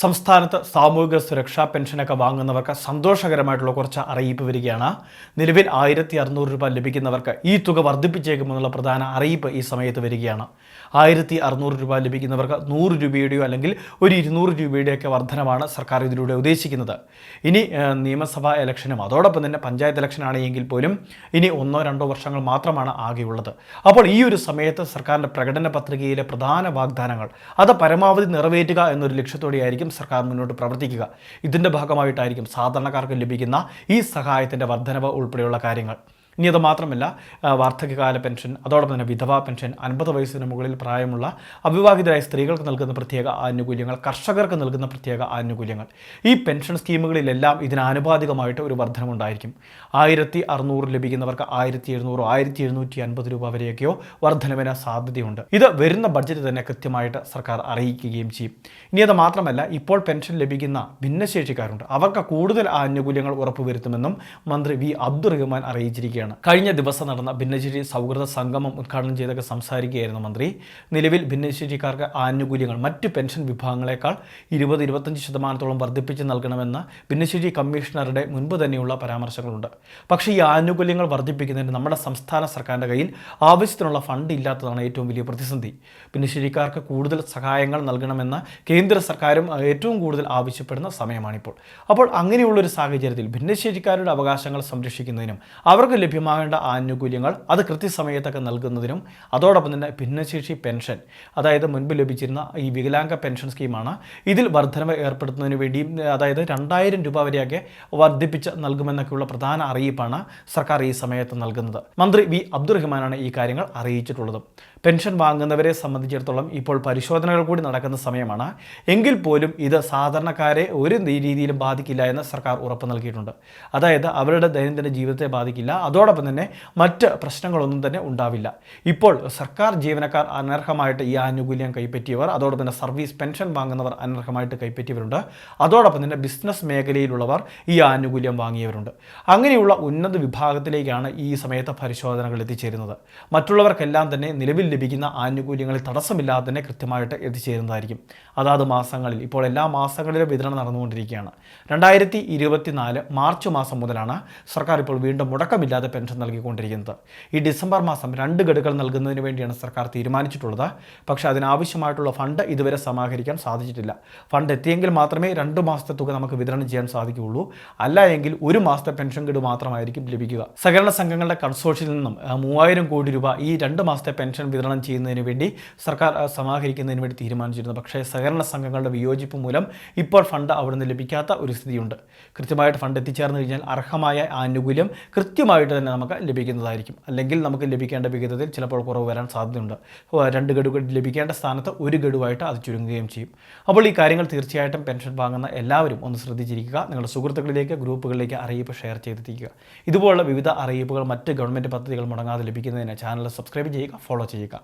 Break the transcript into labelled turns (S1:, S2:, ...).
S1: സംസ്ഥാനത്ത് സാമൂഹിക സുരക്ഷാ പെൻഷനൊക്കെ വാങ്ങുന്നവർക്ക് സന്തോഷകരമായിട്ടുള്ള കുറച്ച് അറിയിപ്പ് വരികയാണ്. നിലവിൽ ആയിരത്തി അറുന്നൂറ് രൂപ ലഭിക്കുന്നവർക്ക് ഈ തുക വർദ്ധിപ്പിച്ചേക്കുമെന്നുള്ള പ്രധാന അറിയിപ്പ് ഈ സമയത്ത് വരികയാണ്. ആയിരത്തി അറുന്നൂറ് രൂപ ലഭിക്കുന്നവർക്ക് നൂറ് രൂപയുടെയോ അല്ലെങ്കിൽ ഒരു ഇരുന്നൂറ് രൂപയുടെയൊക്കെ വർധനമാണ് സർക്കാർ ഇതിലൂടെ ഉദ്ദേശിക്കുന്നത്. ഇനി നിയമസഭാ ഇലക്ഷനും അതോടൊപ്പം തന്നെ പഞ്ചായത്ത് ഇലക്ഷനാണ് എങ്കിൽ പോലും ഇനി ഒന്നോ രണ്ടോ വർഷങ്ങൾ മാത്രമാണ് ആകെയുള്ളത്. അപ്പോൾ ഈ ഒരു സമയത്ത് സർക്കാരിന്റെ പ്രകടന പത്രികയിലെ പ്രധാന വാഗ്ദാനങ്ങൾ അത് പരമാവധി നിറവേറ്റുക എന്നൊരു ലക്ഷ്യത്തോടെയായിരിക്കും സർക്കാർ മുന്നോട്ട് പ്രവർത്തിക്കുക. ഇതിന്റെ ഭാഗമായിട്ടായിരിക്കും സാധാരണക്കാർക്ക് ലഭിക്കുന്ന ഈ സഹായത്തിന്റെ വർധനവ് ഉൾപ്പെടെയുള്ള കാര്യങ്ങൾ. ഇനി അത് മാത്രമല്ല വാർദ്ധക്യകാല പെൻഷൻ അതോടൊപ്പം തന്നെ വിധവാ പെൻഷൻ അൻപത് വയസ്സിന് മുകളിൽ പ്രായമുള്ള അവിവാഹിതരായ സ്ത്രീകൾക്ക് നൽകുന്ന പ്രത്യേക ആനുകൂല്യങ്ങൾ കർഷകർക്ക് നൽകുന്ന പ്രത്യേക ആനുകൂല്യങ്ങൾ. ഈ പെൻഷൻ സ്കീമുകളിലെല്ലാം ഇതിനാനുപാതികമായിട്ട് ഒരു വർധനമുണ്ടായിരിക്കും. ആയിരത്തി അറുന്നൂറ് ലഭിക്കുന്നവർക്ക് ആയിരത്തി എഴുന്നൂറോ ആയിരത്തി എഴുന്നൂറ്റി അൻപത് രൂപ വരെയൊക്കെയോ വർധനവിന് സാധ്യതയുണ്ട്. ഇത് വരുന്ന ബഡ്ജറ്റ് തന്നെ കൃത്യമായിട്ട് സർക്കാർ അറിയിക്കുകയും ചെയ്യും. ഇനി അത് മാത്രമല്ല ഇപ്പോൾ പെൻഷൻ ലഭിക്കുന്ന ഭിന്നശേഷിക്കാരുണ്ട്. അവർക്ക് കൂടുതൽ ആനുകൂല്യങ്ങൾ ഉറപ്പുവരുത്തുമെന്നും മന്ത്രി വി അബ്ദുറഹ്മാൻ അറിയിച്ചിരിക്കുകയാണ്. കഴിഞ്ഞ ദിവസം നടന്ന ഭിന്നശേഷി സൗഹൃദ സംഗമം ഉദ്ഘാടനം ചെയ്തൊക്കെ സംസാരിക്കുകയായിരുന്നു മന്ത്രി. നിലവിൽ ഭിന്നശേഷിക്കാർക്ക് ആനുകൂല്യങ്ങൾ മറ്റ് പെൻഷൻ വിഭാഗങ്ങളെക്കാൾ ഇരുപത് ഇരുപത്തഞ്ച് ശതമാനത്തോളം വർദ്ധിപ്പിച്ച് നൽകണമെന്ന് ഭിന്നശേഷി കമ്മീഷണറുടെ മുൻപ് തന്നെയുള്ള പരാമർശങ്ങളുണ്ട്. പക്ഷേ ഈ ആനുകൂല്യങ്ങൾ വർദ്ധിപ്പിക്കുന്നതിന് നമ്മുടെ സംസ്ഥാന സർക്കാരിന്റെ കയ്യിൽ ആവശ്യത്തിനുള്ള ഫണ്ട് ഇല്ലാത്തതാണ് ഏറ്റവും വലിയ പ്രതിസന്ധി. ഭിന്നശേഷിക്കാർക്ക് കൂടുതൽ സഹായങ്ങൾ നൽകണമെന്ന് കേന്ദ്ര സർക്കാരും ഏറ്റവും കൂടുതൽ ആവശ്യപ്പെടുന്ന സമയമാണിപ്പോൾ. അപ്പോൾ അങ്ങനെയുള്ളൊരു സാഹചര്യത്തിൽ ഭിന്നശേഷിക്കാരുടെ അവകാശങ്ങൾ സംരക്ഷിക്കുന്നതിനും അവർക്ക് ലഭ്യമാകേണ്ട ആനുകൂല്യങ്ങൾ അത് കൃത്യസമയത്തൊക്കെ നൽകുന്നതിനും അതോടൊപ്പം തന്നെ ഭിന്നശേഷി പെൻഷൻ അതായത് മുൻപ് ലഭിച്ചിരുന്ന ഈ വികലാംഗ പെൻഷൻ സ്കീമാണ് ഇതിൽ വർധനവ് ഏർപ്പെടുത്തുന്നതിന് വേണ്ടിയും അതായത് രണ്ടായിരം രൂപ വരെയൊക്കെ വർദ്ധിപ്പിച്ച് നൽകുമെന്നൊക്കെയുള്ള പ്രധാന അറിയിപ്പാണ് സർക്കാർ ഈ സമയത്ത് നൽകുന്നത്. മന്ത്രി വി അബ്ദുറഹ്മാനാണ് ഈ കാര്യങ്ങൾ അറിയിച്ചിട്ടുള്ളത്. പെൻഷൻ വാങ്ങുന്നവരെ സംബന്ധിച്ചിടത്തോളം ഇപ്പോൾ പരിശോധനകൾ കൂടി നടക്കുന്ന സമയമാണ്. എങ്കിൽ പോലും ഇത് സാധാരണക്കാരെ ഒരു രീതിയിലും ബാധിക്കില്ല എന്ന് സർക്കാർ ഉറപ്പ് നൽകിയിട്ടുണ്ട്. അതായത് അവരുടെ ദൈനംദിന ജീവിതത്തെ ബാധിക്കില്ല. അതോടൊപ്പം തന്നെ മറ്റ് പ്രശ്നങ്ങളൊന്നും തന്നെ ഉണ്ടാവില്ല. ഇപ്പോൾ സർക്കാർ ജീവനക്കാർ അനർഹമായിട്ട് ഈ ആനുകൂല്യം കൈപ്പറ്റിയവർ അതോടൊപ്പം തന്നെ സർവീസ് പെൻഷൻ വാങ്ങുന്നവർ അനർഹമായിട്ട് കൈപ്പറ്റിയവരുണ്ട്. അതോടൊപ്പം തന്നെ ബിസിനസ് മേഖലയിലുള്ളവർ ഈ ആനുകൂല്യം വാങ്ങിയവരുണ്ട്. അങ്ങനെയുള്ള ഉന്നത വിഭാഗത്തിലേക്കാണ് ഈ സമയത്ത് പരിശോധനകൾ എത്തിച്ചേരുന്നത്. മറ്റുള്ളവർക്കെല്ലാം തന്നെ നിലവിൽ ലഭിക്കുന്ന ആനുകൂല്യങ്ങളിൽ തടസ്സമില്ലാതെ തന്നെ കൃത്യമായിട്ട് എത്തിച്ചേരുന്നതായിരിക്കും അതാത് മാസങ്ങളിൽ. ഇപ്പോൾ എല്ലാ മാസങ്ങളിലും വിതരണം നടന്നുകൊണ്ടിരിക്കുകയാണ്. രണ്ടായിരത്തി ഇരുപത്തിനാല് മാർച്ച് മാസം മുതലാണ് സർക്കാർ ഇപ്പോൾ വീണ്ടും മുടക്കമില്ലാതെ പെൻഷൻ നൽകിക്കൊണ്ടിരിക്കുന്നത്. ഈ ഡിസംബർ മാസം രണ്ട് ഗഡുക്കൾ നൽകുന്നതിന് വേണ്ടിയാണ് സർക്കാർ തീരുമാനിച്ചിട്ടുള്ളത്. പക്ഷേ അതിനാവശ്യമായിട്ടുള്ള ഫണ്ട് ഇതുവരെ സമാഹരിക്കാൻ സാധിച്ചിട്ടില്ല. ഫണ്ട് എത്തിയെങ്കിൽ മാത്രമേ രണ്ട് മാസത്തെ തുക നമുക്ക് വിതരണം ചെയ്യാൻ സാധിക്കുകയുള്ളൂ. അല്ല എങ്കിൽ ഒരു മാസത്തെ പെൻഷൻ ഗഡു മാത്രമായിരിക്കും ലഭിക്കുക. സഹകരണ സംഘങ്ങളുടെ കൺസോർഷ്യത്തിൽ നിന്നും മൂവായിരം കോടി രൂപ ഈ രണ്ട് മാസത്തെ പെൻഷൻ വിതരണം ചെയ്യുന്നതിന് വേണ്ടി സർക്കാർ സമാഹരിക്കുന്നതിന് വേണ്ടി തീരുമാനിച്ചിരുന്നു. പക്ഷേ സഹകരണ സംഘങ്ങളുടെ വിയോജിപ്പ് മൂലം ഇപ്പോൾ ഫണ്ട് അവിടുന്ന് ലഭിക്കാത്ത ഒരു സ്ഥിതിയുണ്ട്. കൃത്യമായിട്ട് ഫണ്ട് എത്തിച്ചേർന്ന് കഴിഞ്ഞാൽ അർഹമായ ആനുകൂല്യം കൃത്യമായിട്ട് തന്നെ നമുക്ക് ലഭിക്കുന്നതായിരിക്കും. അല്ലെങ്കിൽ നമുക്ക് ലഭിക്കേണ്ട വിഹിതത്തിൽ ചിലപ്പോൾ കുറവ് വരാൻ സാധ്യതയുണ്ട്. രണ്ട് ഗഡു ലഭിക്കേണ്ട സ്ഥാനത്ത് ഒരു ഗഡുവായിട്ട് അത് ചുരുങ്ങുകയും ചെയ്യും. അപ്പോൾ ഈ കാര്യങ്ങൾ തീർച്ചയായിട്ടും പെൻഷൻ വാങ്ങുന്ന എല്ലാവരും ഒന്ന് ശ്രദ്ധിച്ചിരിക്കുക. നിങ്ങളുടെ സുഹൃത്തുക്കളിലേക്ക് ഗ്രൂപ്പുകളിലേക്ക് അറിയിപ്പ് ഷെയർ ചെയ്തെത്തിക്കുക. ഇതുപോലുള്ള വിവിധ അറിയിപ്പുകൾ മറ്റ് ഗവൺമെന്റ് പദ്ധതികൾ മുടങ്ങാതെ ലഭിക്കുന്നതിന് ചാനൽ സബ്സ്ക്രൈബ് ചെയ്യുക ഫോളോ ചെയ്യുക.